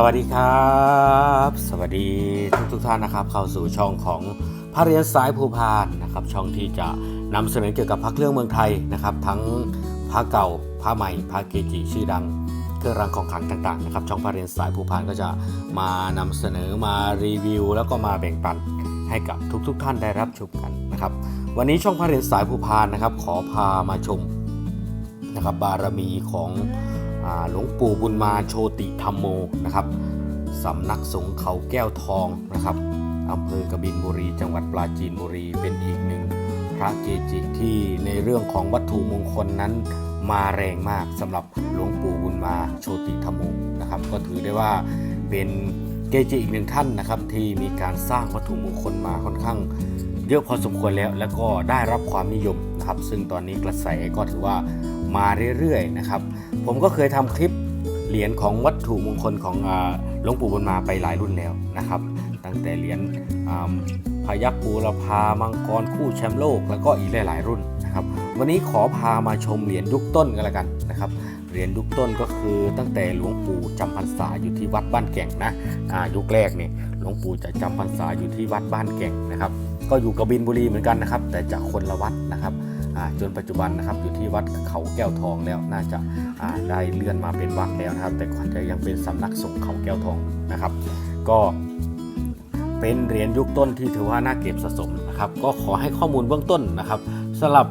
สวัสดีครับ สวัสดีทุกทุกท่านนะครับ เข้าสู่ช่องของพระเรียนสายภูพานนะครับ ช่องที่จะนำเสนอเกี่ยวกับพระเครื่องเมืองไทยนะครับ ทั้งพระเก่าพระใหม่พระเกจิชื่อดังเครื่องรางของขลังต่างๆนะครับช่องพระเรียนสายภูพานก็จะมานำเสนอมารีวิว แล้วก็มาแบ่งปันให้กับทุกๆท่านได้รับชมกันนะครับ วันนี้ช่องพระเรียนสายภูพานนะครับ ขอพามาชมนะครับบารมีของ หลวงปู่บุญมาโชติธรรมโมนะครับสำนักสงฆ์เขาแก้วทองนะครับอำเภอกบินบุรี จังหวัดปราจีนบุรี เป็นอีกหนึ่งพระเกจิที่ในเรื่องของวัตถุมงคลนั้นมาแรงมากสำหรับหลวงปู่บุญมาโชติธรรมโมนะครับ ก็ถือได้ว่าเป็นเกจิอีกหนึ่งท่านนะครับที่มีการสร้างวัตถุมงคลมาค่อนข้างเยอะพอสมควรแล้ว แล้วก็ได้รับความนิยมนะครับ ซึ่งตอนนี้กระแสก็ถือว่ามาเรื่อยๆนะครับ ผมก็เคยทำคลิปเหรียญของวัตถุมงคลของหลวงปู่บุญมาไปหลายรุ่นแล้วนะครับ ตั้งแต่เหรียญอ่าพยัคฆ์บูรพามังกรคู่แชมป์โลก แล้วก็อีกหลายๆ รุ่นนะครับ วันนี้ขอพามาชมเหรียญยุคต้นกันละกันนะครับเหรียญยุคต้นก็คือตั้งแต่หลวงปู่จำพรรษาอยู่ที่วัดบ้านแก่งนะอยุคแรกเนี่ยหลวงปู่จะจำพรรษาอยู่ที่วัดบ้านแก่งนะครับ ก็อยู่กบินบุรีเหมือนกันนะครับ แต่จะคนละวัดนะครับ จนปัจจุบันนะครับอยู่ที่วัดเขาแก้วทองแล้วน่าจะาได้เลื่อนมาเป็นวัดแล้วนะครับ แต่ก่อนจะยังเป็นสำนักสงฆ์เขาแก้วทองนะครับ ก็เป็นเหรียญยุคต้นที่ถือว่าน่าเก็บสะสมนะครับก็ขอให้ข้อมูลเบื้องต้นนะครับสำหรับ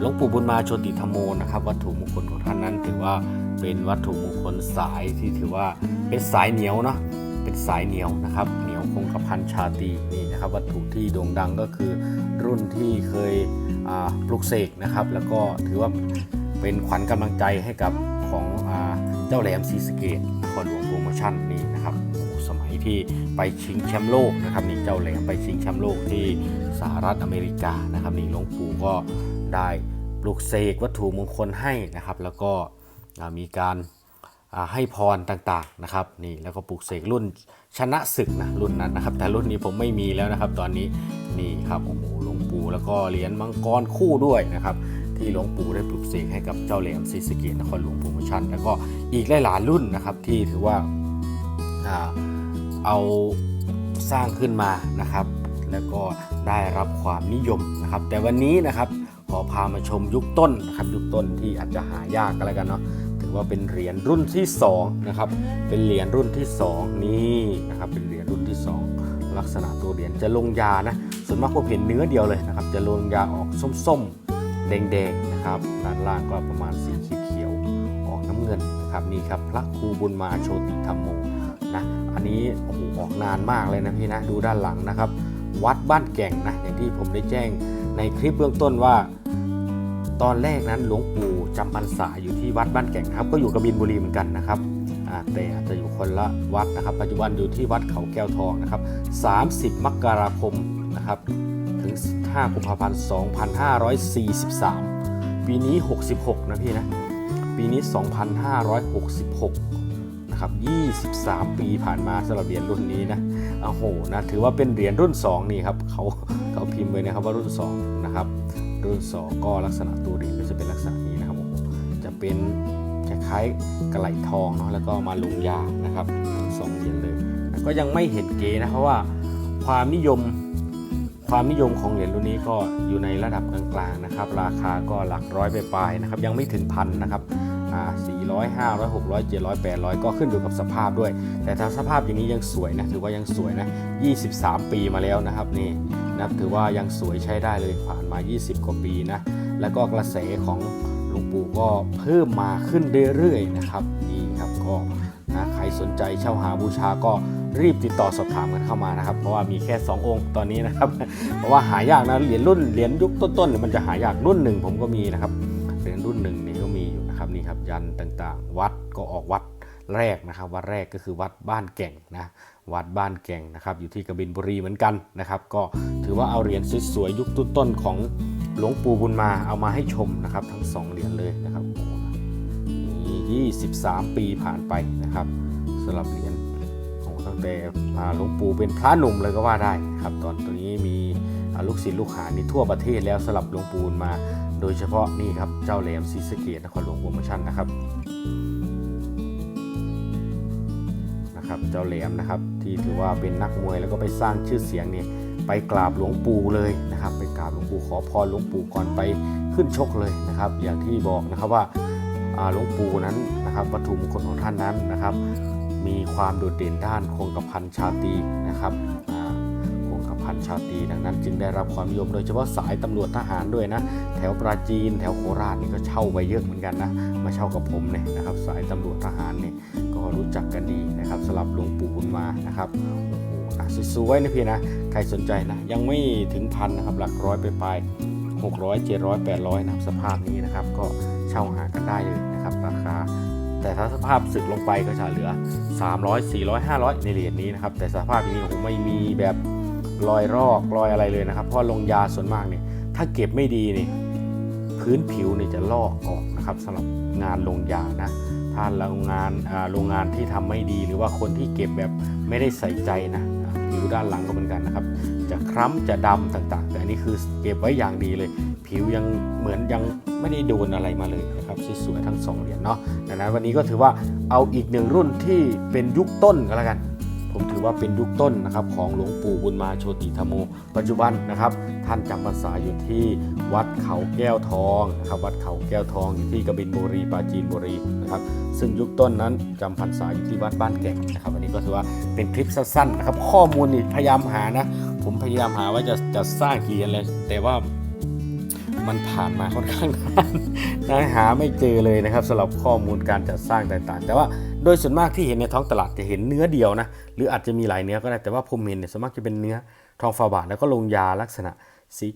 หลวงปู่บุญมาโชติธรรมโมนะครับ วัตถุมงคลของท่านนั้น ถือว่าเป็นวัตถุมงคลสายที่ถือว่าเป็นสายเหนียวเนาะเป็นสายเหนียวนะครับเหนียวคงกระพันชาตรีนี่นะครับ วัตถุที่โด่งดังก็คือรุ่นที่เคย ปลุกเสกนะครับ แล้วก็ถือว่าเป็นขวัญกำลังใจให้กับของอเจ้าแหลมศรีสเกตนครหลวงโปรโมชั่นนี่นะครับสมัยที่ไปชิงแชมป์โลกนะครับนี่เจ้าแหลมไปชิงแชมป์โลกที่สหรัฐอเมริกานะครับนี่หลวงปู่ก็ได้ปลุกเสกวัตถุมงคลให้นะครับ แล้วก็มีการให้พรต่างๆนะครับนี่แล้วก็ปลูกเสกรุ่นชนะศึกนะรุ่นนั้นนะครับ แต่รุ่นนี้ผมไม่มีแล้วนะครับ ตอนนี้นี่ครับโอ้โห แล้วก็เหรียญมังกรคู่ด้วยนะครับที่หลวงปู่ได้ปลูกเสกให้กับเจ้าแหลมศรีสเกษนครหลวงโปรโมชั่น แล้วก็อีกหลายรุ่นนะครับที่ถือว่าเอาสร้างขึ้นมานะครับ แล้วก็ได้รับความนิยมนะครับ แต่วันนี้นะครับขอพามาชมยุคต้นนะครับยุคต้นที่อาจจะหายากกันแล้วกันเนาะถือว่าเป็นเหรียญรุ่นที่2นะครับเป็นเหรียญรุ่นที่ 2 นี่นะครับเป็นเหรียญรุ่นที่ 2 ลักษณะตัวเหรียญจะลงยานะ วนมากผมเห็นเนื้อเดียวเลยนะครับ จะลงยาออกส้มๆ แดงๆนะครับด้านล่างก็ประมาณสีเขียวๆออกน้ำเงินนะครับนี่ครับพระครูบุญมาโชติธรรมโมนะอันนี้โอ้โหออกนานมากเลยนะพี่นะดูด้านหลังนะครับ วัดบ้านแก่งนะอย่างที่ผมได้แจ้งในคลิปเบื้องต้นว่า ตอนแรกนั้นหลวงปู่จำพรรษาอยู่ที่วัดบ้านแก่งนะครับก็อยู่กบินบุรีเหมือนกันนะครับแต่อาจจะอยู่คนละวัดนะครับ ปัจจุบันอยู่ที่วัดเขาแก้วทองนะครับ 30 มกราคม นะครับถึง 5 กุมภาพันธ์ 2543 ปีนี้ 66 นะพี่นะ ปีนี้ 2566 นะครับ 23 ปีผ่านมาสำหรับเหรียญรุ่นนี้นะโอ้โหนะถือว่าเป็นเหรียญรุ่น 2 นี่ครับเขาเขาพิมพ์ไว้นะครับว่ารุ่น 2 นะครับ รุ่น 2 ก็ลักษณะตัวเหรียญก็จะเป็นลักษณะนี้นะครับ จะเป็นคล้ายๆกระไหลทองเนาะแล้วก็มาลงยานะครับสองเหรียญเลย ก็ยังไม่เห็นเก๋นะเพราะว่าความนิยม ความนิยมของเหรียญรุ่นนี้ก็อยู่ในระดับกลางๆนะครับ ราคาก็หลักร้อยไปปลายนะครับ ยังไม่ถึงพันนะครับอ่า400 500 600 700 800ก็ขึ้นอยู่กับสภาพด้วย แต่ถ้าสภาพอย่างนี้ยังสวยนะถือว่ายังสวยนะ23ปีมาแล้วนะครับนี่นะครับถือว่ายังสวยใช้ได้เลยผ่านมา 20 กว่าปีนะแล้วก็กระแสของหลวงปู่ก็เพิ่มมาขึ้นเรื่อยๆนะครับนี่ครับก็ นะใครสนใจเช่าหาบูชาก็รีบติดต่อสอบถามกันเข้ามานะครับ เพราะว่ามีแค่ 2 องค์ตอนนี้นะครับ เพราะว่าหายากนะเหรียญรุ่นเหรียญยุคต้นๆมันจะหายากรุ่นหนึ่งผมก็มีนะครับเหรียญรุ่นหนึ่งนี่ก็มีอยู่นะครับนี่ครับยันต่างๆ วัดก็ออกวัดแรกนะครับวัดแรกก็คือวัดบ้านแก่งนะวัดบ้านแก่งนะครับอยู่ที่กบินบุรีเหมือนกันนะครับ ก็ถือว่าเอาเหรียญสวยๆยุคต้นๆของหลวงปู่บุญมาเอามาให้ชมนะครับ ทั้งสองเหรียญเลยนะครับ 23 ปีผ่านไปนะครับสำหรับเหรียญโอ้ตั้งแต่อ่าหลวงปู่เป็นพระหนุ่มเลยก็ว่าได้ครับ ตอนตอนนี้มีลูกศิษย์ลูกหานี่ทั่วประเทศแล้วสำหรับหลวงปู่มา โดยเฉพาะนี่ครับเจ้าแหลมศรีสะเกดนครหลวงโปรโมชั่นนะครับนะครับเจ้าแหลมนะครับที่ถือว่าเป็นนักมวยแล้วก็ไปสร้างชื่อเสียงเนี่ยไปกราบหลวงปู่เลยนะครับ ไปกราบหลวงปู่ขอพรหลวงปู่ก่อนไปขึ้นชกเลยนะครับ อย่างที่บอกนะครับว่า หลวงปู่นั้นนะครับวัตถุมงคลของท่านนั้นนะครับ มีความโดดเด่นด้านคงกระพันชาตีนะครับอาคงกระพันชาตีดังนั้นจึงได้รับความนิยมโดยเฉพาะสายตำรวจทหารด้วยนะ แถวปราจีน แถวโคราชนี่ก็เช่าไปเยอะเหมือนกันนะ มาเช่ากับผมเนี่ยนะครับ สายตำรวจทหารเนี่ยก็รู้จักกันดีนะครับสำหรับหลวงปู่บุญมานะครับโอ้โหสวยๆนะพี่นะ ใครสนใจนะ ยังไม่ถึงพันนะครับ หลักร้อยไปไปหกร้อยเจ็ดร้อยแปดร้อยนะครับสภาพนี้นะครับ ก็ ช่าหากันได้เลยนะครับราคา แต่ถ้าสภาพสึกลงไปก็จะเหลือ 300 400 500 ในเหรียญนี้นะครับแต่สภาพนี้โอ้โหไม่มีแบบรอยรอกรอยอะไรเลยนะครับ เพราะลงยาส่วนมากเนี่ยถ้าเก็บไม่ดีเนี่ยพื้นผิวเนี่ยจะลอกออกนะครับสำหรับงานลงยานะถ้าโรงงานโรงงานที่ทำไม่ดีหรือว่าคนที่เก็บแบบไม่ได้ใส่ใจนะผิวด้านหลังก็เหมือนกันนะครับ จะคล้ำจะดำต่างๆ แต่อันนี้คือเก็บไว้อย่างดีเลย ผิวยังเหมือนยังไม่ได้โดนอะไรมาเลยนะครับสวยๆทั้งสองเหรียญเนาะดังนั้นวันนี้ก็ถือว่าเอาอีกหนึ่งรุ่นที่เป็นยุคต้นก็แล้วกัน ผมถือว่าเป็นยุคต้นนะครับของหลวงปู่บุญมาโชติธรรมโมปัจจุบันนะครับ ท่านจำพรรษาอยู่ที่วัดเขาแก้วทองนะครับวัดเขาแก้วทองอยู่ที่กบินบุรีปราจีนบุรีนะครับซึ่งยุคต้นนั้นจำพรรษาอยู่ที่วัดบ้านแก่งนะครับวันนี้ก็ถือว่าเป็นคลิปสั้นๆนะครับข้อมูลนี่พยายามหานะผมพยายามหาว่าจะจะสร้างกี่อันเลยแต่ว่า มันผ่านมาค่อนข้างนานนะหาไม่เจอเลยนะครับสำหรับข้อมูลการจัดสร้างต่างๆ แต่ว่าโดยส่วนมากที่เห็นในท้องตลาดจะเห็นเนื้อเดียวนะหรืออาจจะมีหลายเนื้อก็ได้แต่ว่าผมเห็นเนี่ยส่วนมากจะเป็นเนื้อทองฝาบาทแล้วก็ลงยาลักษณะสี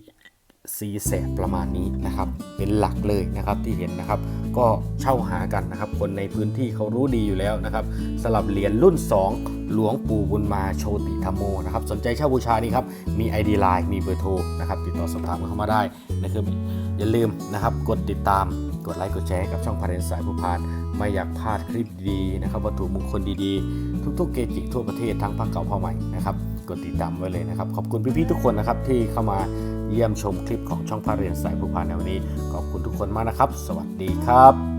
สีแสดประมาณนี้นะครับ เป็นหลักเลยนะครับที่เห็นนะครับ ก็เช่าหากันนะครับ คนในพื้นที่เขารู้ดีอยู่แล้วนะครับสำหรับเหรียญรุ่น 2 หลวงปู่บุญมาโชติธรรมโมนะครับสนใจเช่าบูชานี่ครับ มี ID Line มีเบอร์โทรนะครับ ติดต่อสอบถามกันเข้ามาได้นะครับอย่าลืมนะครับ กดติดตามกดไลค์กดแชร์ให้กับช่องพาเรนสายผู้พาน ไม่อยากพลาดคลิปดีๆนะครับวัตถุมงคลดีๆ ทุกๆเกจิทั่วประเทศทั้งภาคเก่าภาคใหม่นะครับ กดติดตามไว้เลยนะครับ ขอบคุณพี่ๆทุกคนนะครับที่เข้ามาเยี่ยมชมคลิปของช่องพาเรียนสายผู้พานในวันนี้ ขอบคุณทุกคนมากนะครับ สวัสดีครับ